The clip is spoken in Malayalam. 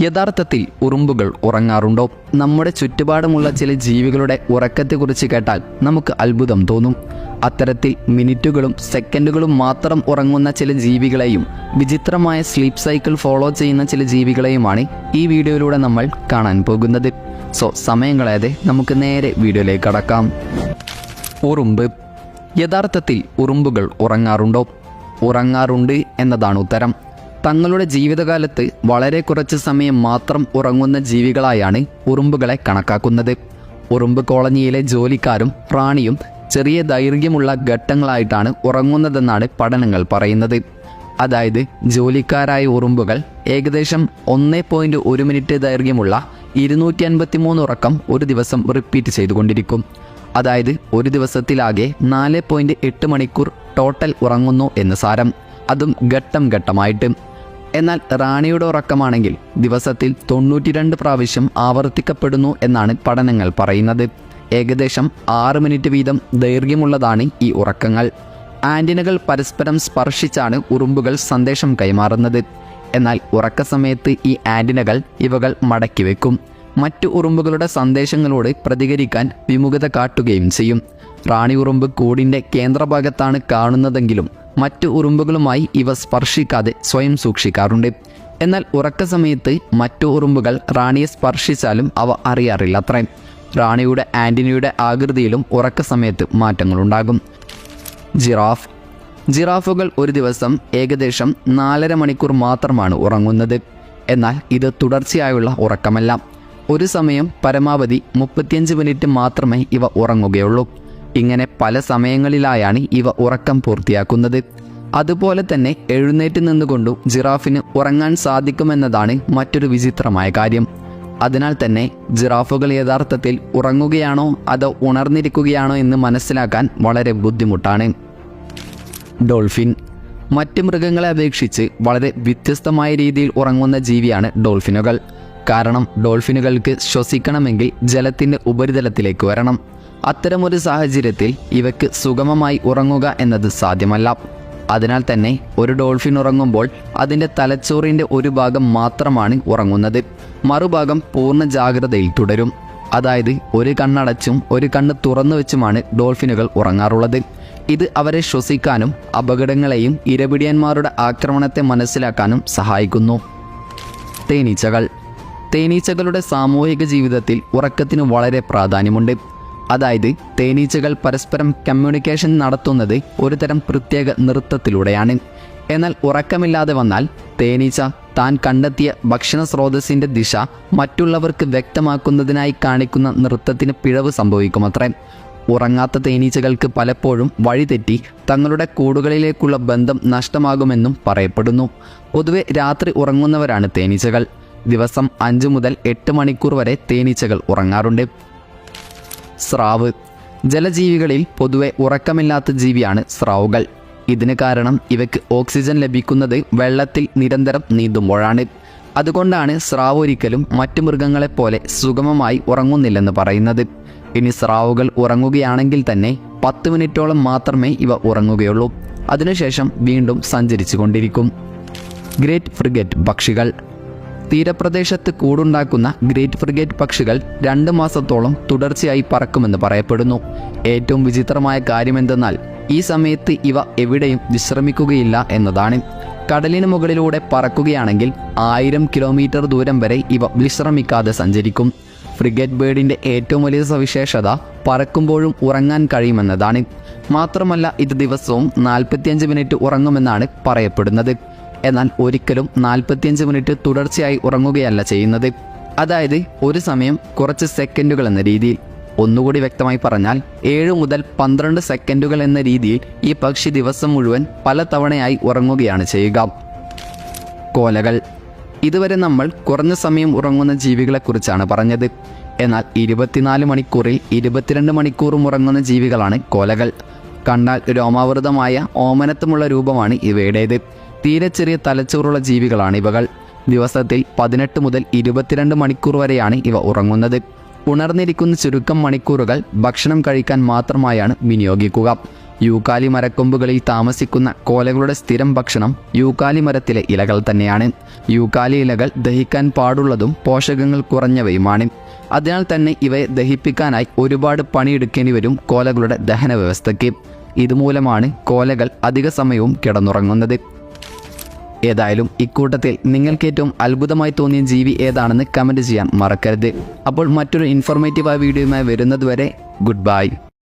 യഥാർത്ഥത്തിൽ ഉറുമ്പുകൾ ഉറങ്ങാറുണ്ടോ? നമ്മുടെ ചുറ്റുപാടുമുള്ള ചില ജീവികളുടെ ഉറക്കത്തെക്കുറിച്ച് കേട്ടാൽ നമുക്ക് അത്ഭുതം തോന്നും. അത്തരത്തിൽ മിനിറ്റുകളും സെക്കൻഡുകളും മാത്രം ഉറങ്ങുന്ന ചില ജീവികളെയും വിചിത്രമായ സ്ലീപ്പ് സൈക്കിൾ ഫോളോ ചെയ്യുന്ന ചില ജീവികളെയുമാണ് ഈ വീഡിയോയിലൂടെ നമ്മൾ കാണാൻ പോകുന്നത്. സോ സമയം കളയാതെ നമുക്ക് നേരെ വീഡിയോയിലേക്ക് കടക്കാം. ഉറുമ്പ്. യഥാർത്ഥത്തിൽ ഉറുമ്പുകൾ ഉറങ്ങാറുണ്ടോ? ഉറങ്ങാറുണ്ട് എന്നതാണ് ഉത്തരം. തങ്ങളുടെ ജീവിതകാലത്ത് വളരെ കുറച്ച് സമയം മാത്രം ഉറങ്ങുന്ന ജീവികളായാണ് ഉറുമ്പുകളെ കണക്കാക്കുന്നത്. ഉറുമ്പ് കോളനിയിലെ ജോലിക്കാരും പ്രാണിയും ചെറിയ ദൈർഘ്യമുള്ള ഘട്ടങ്ങളായിട്ടാണ് ഉറങ്ങുന്നതെന്നാണ് പഠനങ്ങൾ പറയുന്നത്. അതായത് ജോലിക്കാരായ ഉറുമ്പുകൾ ഏകദേശം ഒന്ന് പോയിന്റ് ഒരു മിനിറ്റ് ദൈർഘ്യമുള്ള ഇരുന്നൂറ്റി അൻപത്തി മൂന്ന് ഉറക്കം ഒരു ദിവസം റിപ്പീറ്റ് ചെയ്തുകൊണ്ടിരിക്കും. അതായത് ഒരു ദിവസത്തിലാകെ നാല് പോയിന്റ് എട്ട് മണിക്കൂർ ടോട്ടൽ ഉറങ്ങുന്നു എന്ന് സാരം. അതും ഘട്ടം ഘട്ടമായിട്ട്. എന്നാൽ റാണിയുടെ ഉറക്കമാണെങ്കിൽ ദിവസത്തിൽ തൊണ്ണൂറ്റിരണ്ട് പ്രാവശ്യം ആവർത്തിക്കപ്പെടുന്നു എന്നാണ് പഠനങ്ങൾ പറയുന്നത്. ഏകദേശം ആറ് മിനിറ്റ് വീതം ദൈർഘ്യമുള്ളതാണ് ഈ ഉറക്കങ്ങൾ. ആന്റിനകൾ പരസ്പരം സ്പർശിച്ചാണ് ഉറുമ്പുകൾ സന്ദേശം കൈമാറുന്നത്. എന്നാൽ ഉറക്ക സമയത്ത് ഈ ആന്റിനകൾ ഇവകൾ മടക്കി വെക്കും. മറ്റു ഉറുമ്പുകളുടെ സന്ദേശങ്ങളോട് പ്രതികരിക്കാൻ വിമുഖത കാട്ടുകയും ചെയ്യും. റാണി ഉറുമ്പ് കൂടിന്റെ കേന്ദ്രഭാഗത്താണ് കാണുന്നതെങ്കിലും മറ്റു ഉറുമ്പുകളുമായി ഇവ സ്പർശിക്കാതെ സ്വയം സൂക്ഷിക്കാറുണ്ട്. എന്നാൽ ഉറക്ക സമയത്ത് മറ്റു ഉറുമ്പുകൾ റാണിയെ സ്പർശിച്ചാലും അവ അറിയാറില്ല അത്രയും റാണിയുടെ ആന്റിനിയുടെ ആകൃതിയിലും ഉറക്ക സമയത്ത് മാറ്റങ്ങളുണ്ടാകും. ജിറാഫ്. ജിറാഫുകൾ ഒരു ദിവസം ഏകദേശം നാലര മണിക്കൂർ മാത്രമാണ് ഉറങ്ങുന്നത്. എന്നാൽ ഇത് തുടർച്ചയായുള്ള ഉറക്കമല്ല. ഒരു സമയം പരമാവധി മുപ്പത്തിയഞ്ച് മിനിറ്റ് മാത്രമേ ഇവ ഉറങ്ങുകയുള്ളൂ. ഇങ്ങനെ പല സമയങ്ങളിലായാണ് ഇവ ഉറക്കം പൂർത്തിയാക്കുന്നത്. അതുപോലെ തന്നെ എഴുന്നേറ്റ് നിന്നുകൊണ്ടും ജിറാഫിന് ഉറങ്ങാൻ സാധിക്കുമെന്നതാണ് മറ്റൊരു വിചിത്രമായ കാര്യം. അതിനാൽ തന്നെ ജിറാഫുകൾ യഥാർത്ഥത്തിൽ ഉറങ്ങുകയാണോ അതോ ഉണർന്നിരിക്കുകയാണോ എന്ന് മനസ്സിലാക്കാൻ വളരെ ബുദ്ധിമുട്ടാണ്. ഡോൾഫിൻ. മറ്റ് മൃഗങ്ങളെ അപേക്ഷിച്ച് വളരെ വ്യത്യസ്തമായ രീതിയിൽ ഉറങ്ങുന്ന ജീവിയാണ് ഡോൾഫിനുകൾ. കാരണം ഡോൾഫിനുകൾക്ക് ശ്വസിക്കണമെങ്കിൽ ജലത്തിന്റെ ഉപരിതലത്തിലേക്ക് വരണം. അത്തരമൊരു സാഹചര്യത്തിൽ ഇവയ്ക്ക് സുഗമമായി ഉറങ്ങുക എന്നത് സാധ്യമല്ല. അതിനാൽ തന്നെ ഒരു ഡോൾഫിൻ ഉറങ്ങുമ്പോൾ അതിന്റെ തലച്ചോറിന്റെ ഒരു ഭാഗം മാത്രമാണ് ഉറങ്ങുന്നത്. മറുഭാഗം പൂർണ ജാഗ്രതയിൽ തുടരും. അതായത് ഒരു കണ്ണടച്ചും ഒരു കണ്ണ് തുറന്നു വെച്ചുമാണ് ഡോൾഫിനുകൾ ഉറങ്ങാറുള്ളത്. ഇത് അവരെ ശ്വസിക്കാനും അപകടങ്ങളെയും ഇരപിടിയന്മാരുടെ ആക്രമണത്തെ മനസ്സിലാക്കാനും സഹായിക്കുന്നു. തേനീച്ചകൾ. തേനീച്ചകളുടെ സാമൂഹിക ജീവിതത്തിൽ ഉറക്കത്തിന് വളരെ പ്രാധാന്യമുണ്ട്. അതായത് തേനീച്ചകൾ പരസ്പരം കമ്മ്യൂണിക്കേഷൻ നടത്തുന്നത് ഒരുതരം പ്രത്യേക നൃത്തത്തിലൂടെയാണ്. എന്നാൽ ഉറക്കമില്ലാതെ വന്നാൽ തേനീച്ച താൻ കണ്ടെത്തിയ ഭക്ഷണ സ്രോതസ്സിന്റെ ദിശ മറ്റുള്ളവർക്ക് വ്യക്തമാക്കുന്നതിനായി കാണിക്കുന്ന നൃത്തത്തിന് പിഴവ് സംഭവിക്കുമത്രേ. ഉറങ്ങാത്ത തേനീച്ചകൾക്ക് പലപ്പോഴും വഴിതെറ്റി തങ്ങളുടെ കൂടുകളിലേക്കുള്ള ബന്ധം നഷ്ടമാകുമെന്നും പറയപ്പെടുന്നു. പൊതുവെ രാത്രി ഉറങ്ങുന്നവരാണ് തേനീച്ചകൾ. ദിവസം അഞ്ച് മുതൽ എട്ട് മണിക്കൂർ വരെ തേനീച്ചകൾ ഉറങ്ങാറുണ്ട്. സ്രാവ്. ജലജീവികളിൽ പൊതുവെ ഉറക്കമില്ലാത്ത ജീവിയാണ് സ്രാവുകൾ. ഇതിന് കാരണം ഇവയ്ക്ക് ഓക്സിജൻ ലഭിക്കുന്നത് വെള്ളത്തിൽ നിരന്തരം നീന്തുമ്പോഴാണ്. അതുകൊണ്ടാണ് സ്രാവ് ഒരിക്കലും മറ്റു മൃഗങ്ങളെപ്പോലെ സുഗമമായി ഉറങ്ങുന്നില്ലെന്ന് പറയുന്നത്. ഇനി സ്രാവുകൾ ഉറങ്ങുകയാണെങ്കിൽ തന്നെ പത്ത് മിനിറ്റോളം മാത്രമേ ഇവ ഉറങ്ങുകയുള്ളൂ. അതിനുശേഷം വീണ്ടും സഞ്ചരിച്ചു കൊണ്ടിരിക്കും ഗ്രേറ്റ് ഫ്രിഗറ്റ് പക്ഷികൾ. തീരപ്രദേശത്ത് കൂടുണ്ടാക്കുന്ന ഗ്രേറ്റ് ഫ്രിഗേറ്റ് പക്ഷികൾ രണ്ട് മാസത്തോളം തുടർച്ചയായി പറക്കുമെന്ന് പറയപ്പെടുന്നു. ഏറ്റവും വിചിത്രമായ കാര്യമെന്തെന്നാൽ ഈ സമയത്ത് ഇവ എവിടെയും വിശ്രമിക്കുകയില്ല എന്നതാണ്. കടലിന് മുകളിലൂടെ പറക്കുകയാണെങ്കിൽ ആയിരം കിലോമീറ്റർ ദൂരം വരെ ഇവ വിശ്രമിക്കാതെ സഞ്ചരിക്കും. ഫ്രിഗറ്റ് ബേർഡിന്റെ ഏറ്റവും വലിയ സവിശേഷത പറക്കുമ്പോഴും ഉറങ്ങാൻ കഴിയുമെന്നതാണ്. മാത്രമല്ല ഇത് ദിവസവും നാൽപ്പത്തിയഞ്ച് മിനിറ്റ് ഉറങ്ങുമെന്നാണ് പറയപ്പെടുന്നത്. എന്നാൽ ഒരിക്കലും നാൽപ്പത്തിയഞ്ച് മിനിറ്റ് തുടർച്ചയായി ഉറങ്ങുകയല്ല ചെയ്യുന്നത്. അതായത് ഒരു സമയം കുറച്ച് സെക്കൻഡുകൾ എന്ന രീതിയിൽ. ഒന്നുകൂടി വ്യക്തമായി പറഞ്ഞാൽ ഏഴ് മുതൽ പന്ത്രണ്ട് സെക്കൻഡുകൾ എന്ന രീതിയിൽ ഈ പക്ഷി ദിവസം മുഴുവൻ പല തവണയായി ഉറങ്ങുകയാണ് ചെയ്യുക. കോലകൾ. ഇതുവരെ നമ്മൾ കുറഞ്ഞ സമയം ഉറങ്ങുന്ന ജീവികളെക്കുറിച്ചാണ് പറഞ്ഞത്. എന്നാൽ ഇരുപത്തിനാല് മണിക്കൂറിൽ ഇരുപത്തിരണ്ട് മണിക്കൂറും ഉറങ്ങുന്ന ജീവികളാണ് കോലകൾ. കണ്ടാൽ രോമാവൃതമായ ഓമനത്വമുള്ള രൂപമാണ് ഇവയുടേത്. തീരെ ചെറിയ തലച്ചോറുള്ള ജീവികളാണ് ഇവകൾ. ദിവസത്തിൽ പതിനെട്ട് മുതൽ ഇരുപത്തിരണ്ട് മണിക്കൂർ വരെയാണ് ഇവ ഉറങ്ങുന്നത്. ഉണർന്നിരിക്കുന്ന ചുരുക്കം മണിക്കൂറുകൾ ഭക്ഷണം കഴിക്കാൻ മാത്രമായാണ് വിനിയോഗിക്കുക. യൂക്കാലി മരക്കൊമ്പുകളിൽ താമസിക്കുന്ന കോലകളുടെ സ്ഥിരം ഭക്ഷണം യൂക്കാലി മരത്തിലെ ഇലകൾ തന്നെയാണ്. യൂക്കാലി ഇലകൾ ദഹിക്കാൻ പാടുള്ളതും പോഷകങ്ങൾ കുറഞ്ഞവയുമാണ്. അതിനാൽ തന്നെ ഇവയെ ദഹിപ്പിക്കാനായി ഒരുപാട് പണിയെടുക്കേണ്ടി വരും കോലകളുടെ ദഹന വ്യവസ്ഥയ്ക്ക് ഇതുമൂലമാണ് കോലകൾ അധിക സമയവും കിടന്നുറങ്ങുന്നത്. ഏതായാലും ഇക്കൂട്ടത്തിൽ നിങ്ങൾക്ക് ഏറ്റവും അത്ഭുതമായി തോന്നിയ ജീവി ഏതാണെന്ന് കമന്റ് ചെയ്യാൻ മറക്കരുത്. അപ്പോൾ മറ്റൊരു ഇൻഫോർമേറ്റീവായ വീഡിയോയുമായി വരുന്നതുവരെ ഗുഡ് ബൈ